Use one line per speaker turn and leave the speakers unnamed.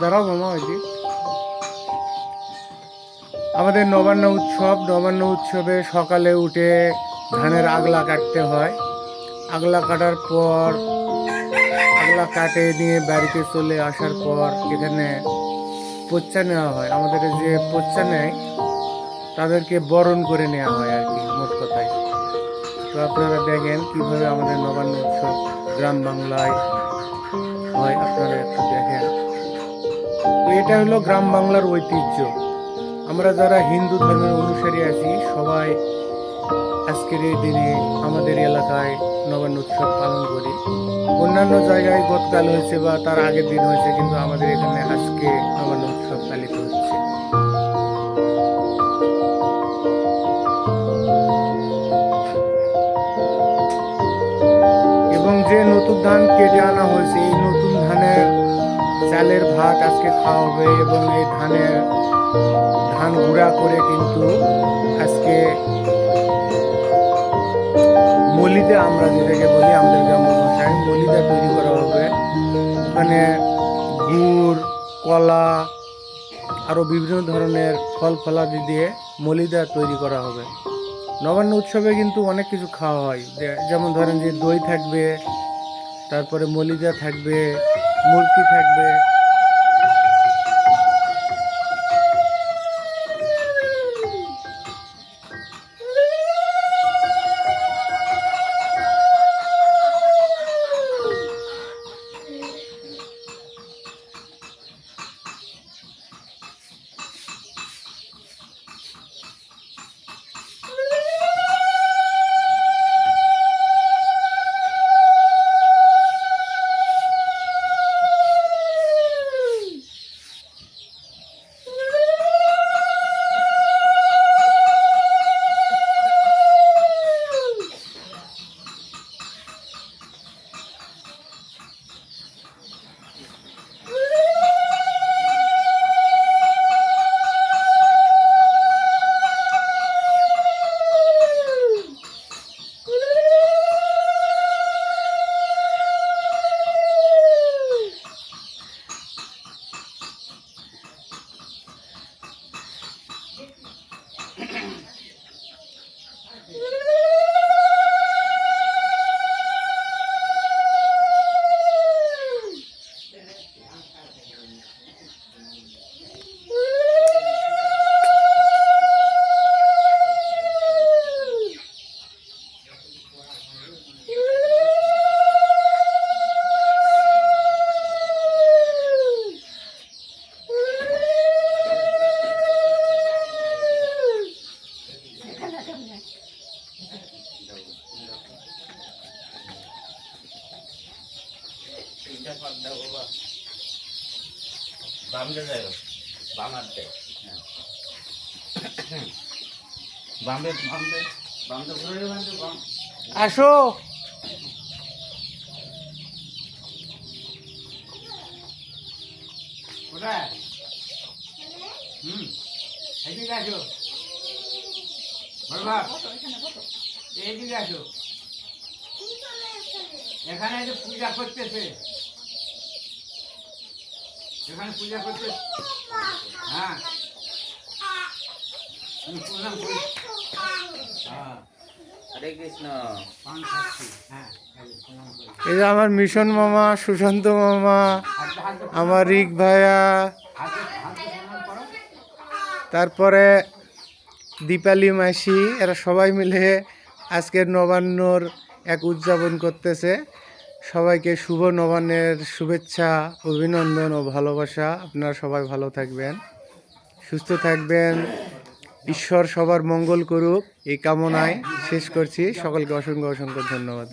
দাঁড়াও মামা ওইদি আমাদের নবান্ন উৎসব, নবান্ন উৎসবে সকালে উঠে ধানের আগলা কাটতে হয়। আগলা কাটার পর, আগলা কাটে নিয়ে বাড়িতে চলে আসার পর এখানে পোচ্চা নেওয়া হয়। আমাদের যে পোচ্চা নেয়, তাদেরকে বরণ করে নেওয়া হয় আর কি, মোট কথায় তো আপনারা দেখেন কীভাবে আমাদের নবান্ন উৎসব গ্রাম বাংলায় হয়, আপনারা একটু দেখেন। তো এটা হলো গ্রাম বাংলার ঐতিহ্য। আমরা যারা হিন্দু ধর্মের অনুসারী আছি, সবাই আজকের এই দিনে আমাদের এলাকায় নবান্ন উৎসব পালন করি। অন্যান্য জায়গায় গতকাল হয়েছে বা তার আগের দিন হয়েছে, কিন্তু আমাদের এখানে আজকে নবান্ন উৎসব পালিত হচ্ছে। এবং যে নতুন ধান কেটে আনা হয়েছে, এই নতুন ধানের চালের ভাত আজকে খাওয়া হবে এবং এই ধানের ধান গুঁড়া করে কিন্তু আজকে মলিদা আমরা যেটাকে বলি, আমাদের গ্রাম্য ভাষায় মলিদা তৈরি করা হবে। ওখানে গুড়, কলা আরও বিভিন্ন ধরনের ফল ফলাদি দিয়ে মলিদা তৈরি করা হবে। নবান্ন উৎসবে কিন্তু অনেক কিছু খাওয়া হয়। যেমন ধরেন যে দই থাকবে, তারপরে মলিদা থাকবে মুরগি থাকবে। আসো।
কোথায় হুম। এদিকে আসো বলবা এইদিকে আসো এখানে যে পূজা করতেছে এখানে পূজা করতে হ্যাঁ। আমি প্রণাম করি। হ্যাঁ।
হরে কৃষ্ণ।
পান খাচ্ছি। হ্যাঁ এই যে
আমার মিশন মামা সুশান্ত মামা আমার রিক ভাইয়া তারপরে দীপালি মাসি এরা সবাই মিলে আজকের নবান্নর এক উদযাপন করতেছে। সবাইকে শুভ নবান্নের শুভেচ্ছা, অভিনন্দন ও ভালোবাসা। আপনারা সবাই ভালো থাকবেন, সুস্থ থাকবেন। ঈশ্বর সবার মঙ্গল করুক, এই কামনায় শেষ করছি। সকলকে অসংখ্য অসংখ্য ধন্যবাদ।